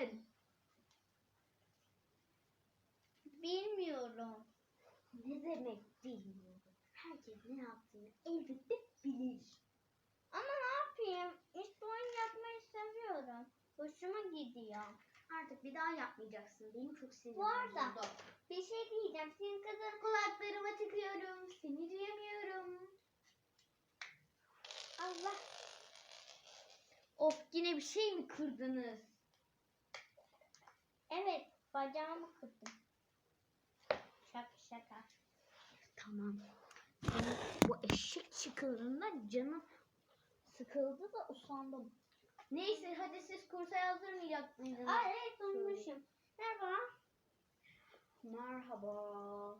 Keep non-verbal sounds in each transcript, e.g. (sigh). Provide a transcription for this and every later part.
ver. Bilmiyorum. Ne demek bilmiyorum. Herkes ne yaptığını elbette bilir. Ama ne yapayım? İşte oyun yapmayı seviyorum. Hoşuma gidiyor. Artık bir daha yapmayacaksın. Benim çok sinirim Bu arada- bozuldu. Bir şey diyeceğim. Senin kızın Kulaklarıma tıkıyorum. Seni duyamıyorum. Allah. Of yine bir şey mi kırdınız? Evet. Bacağımı kırdım. Şaka şaka. Tamam. Senin bu eşek çıkıldığında canım sıkıldı da usandım. Neyse hadi siz kursa yazdırmayacak mıydınız? Aa, evet unutmuşum. Merhaba. Merhaba.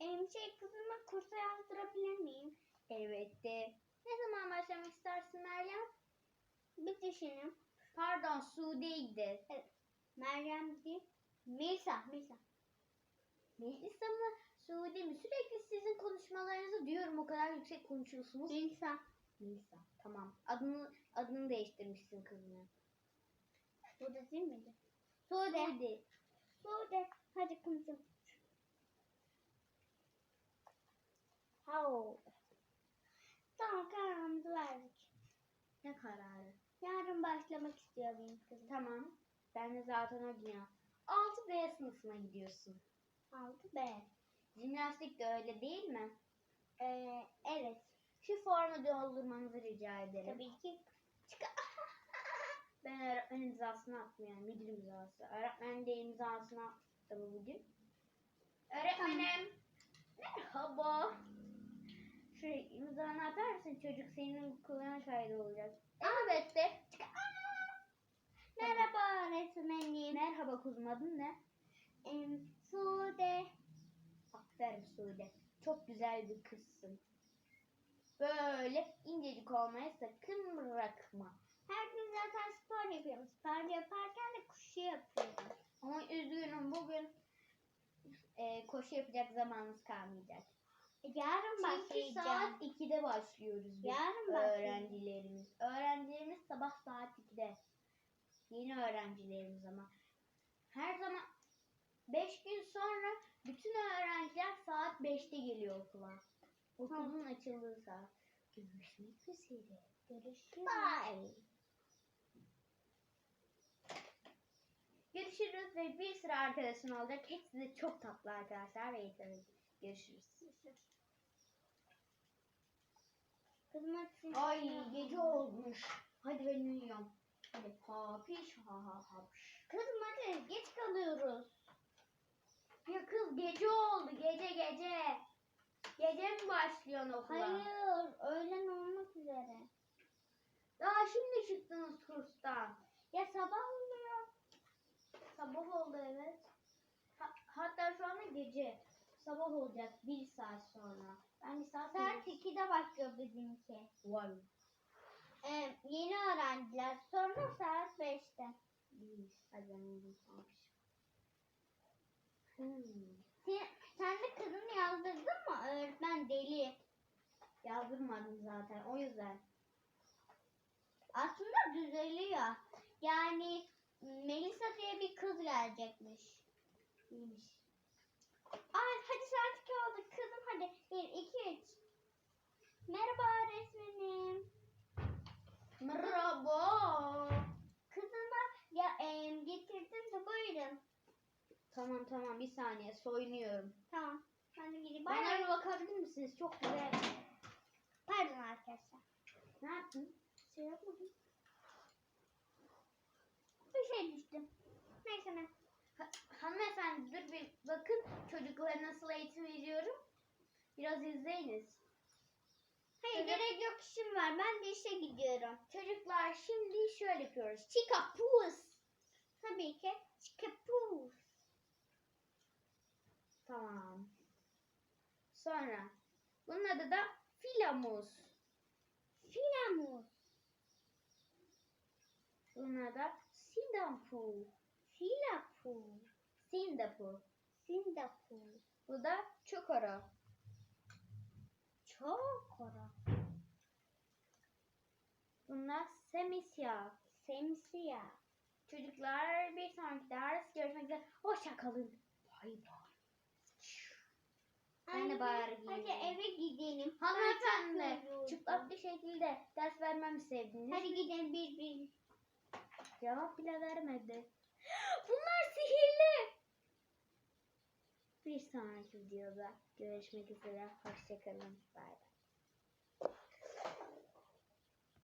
Em, şey kızımı kursa yazdırabilir miyim? Elbette. Ne zaman başlamak istersin Meryem? Bir düşünün. Pardon Sude'ydi. Meryem değil. Melisa. Melisa. Melisa mı? Sude mi? Sürekli sizin konuşmalarınızı duyuyorum. O kadar yüksek konuşuyorsunuz. Melisa. Melisa. Tamam. Adını adını değiştirmişsin kızını. Burada değil miydi? Sude. Sude. Sude. Hadi konuşalım. How? Tamam kararımızı verdik. Ne kararı? Yarın başlamak istiyor benim kızım. Tamam. Ben de zaten o gün ya. 6B sınıfına gidiyorsun. 6B. Jimnastik de öyle değil mi? Ee, evet. Şu formu doldurmanızı rica ederim. Tabii ki. (laughs) Ben öğretmen imzasını attım yani müdür imzası. Öğretmen de imzasını attı bu bugün. Öğretmenim. Merhaba. Şuraya imzanı atar mısın? Çocuk senin kulağına şahit olacak. Elbette. Merhaba öğretmenim. Merhaba kuzum adın ne? Em, Sude. Aferin Sude. Çok güzel bir kızsın. Böyle incecik olmaya sakın bırakma. Her gün zaten spor yapıyorum. Spor yaparken de koşu yapıyorum. Ama üzgünüm bugün e, koşu yapacak zamanımız kalmayacak. E, Yarın Çünkü başlayacağım. saat 2'de başlıyoruz biz Yarın öğrencilerimiz. Öğrencilerimiz sabah saat 2'de. Yeni öğrencilerimiz ama. Her zaman 5 gün sonra bütün öğrenciler saat 5'te geliyor okula. Okulun açıldığı saat. Görüşmek üzere. Görüşürüz. Bye. Görüşürüz ve bir sürü arkadaşın olacak. Hepsi de çok tatlı arkadaşlar ve yeterli. Görüşürüz. Kızım hadi. Ay gece olmuş. Hadi ben uyuyorum. Hadi hapiş ha ha hapiş. Kızım hadi geç kalıyoruz. Ya kız gece oldu gece gece. Gece mi başlıyorsun okula? Hayır öğlen olmak üzere. Daha şimdi çıktınız kurstan. Ya sabah oluyor. Sabah oldu evet. Ha- hatta şu anda gece. Sabah olacak bir saat sonra. Ben bir saat Saat 2'de başlıyor bizimki. Vay. Ee, yeni öğrenciler sonra saat 5'te. İyi. Hadi ben. Hapiş. Hmm. Sen, sen de kızını yazdırdın mı? Öğretmen deli. Yazdırmadım zaten o yüzden. Aslında düzeliyor. Yani Melisa diye bir kız gelecekmiş. İyiymiş. Ay hadi saat 2 oldu. Kızım hadi. 1, 2, 3. Tamam tamam bir saniye soyunuyorum. Tamam. Ben de gideyim. Bana Bana bir bakabilir misiniz? Çok güzel. Pardon arkadaşlar. Ne yaptın? Şey yapmadım. Bir şey düştü. Neyse ne. Ha- hanımefendi dur bir bakın çocuklara nasıl eğitim veriyorum. Biraz izleyiniz. Hayır Evet. gerek yok işim var. Ben de işe gidiyorum. Çocuklar şimdi şöyle yapıyoruz. Chica. Tabii ki. Çıkapuz. Tamam. Sonra bunun adı da filamus. Filamuz. Bunun adı da sindampu. Filapu. Sindapu. Singapur. Bu da çokoro. Çok kora. Bunlar semisya. Simsiyah. Çocuklar bir sonraki ders görüşmek üzere. Hoşça kalın. Bay bay. Anne, bari Hadi eve gidelim. Hanımefendi yoruldum. çıplak bir şekilde ders vermemi sevdiniz. Hadi gidelim bir bir. Cevap bile vermedi. (gasps) Bunlar sihirli. Bir sonraki videoda görüşmek üzere. Hoşçakalın. Bay bay.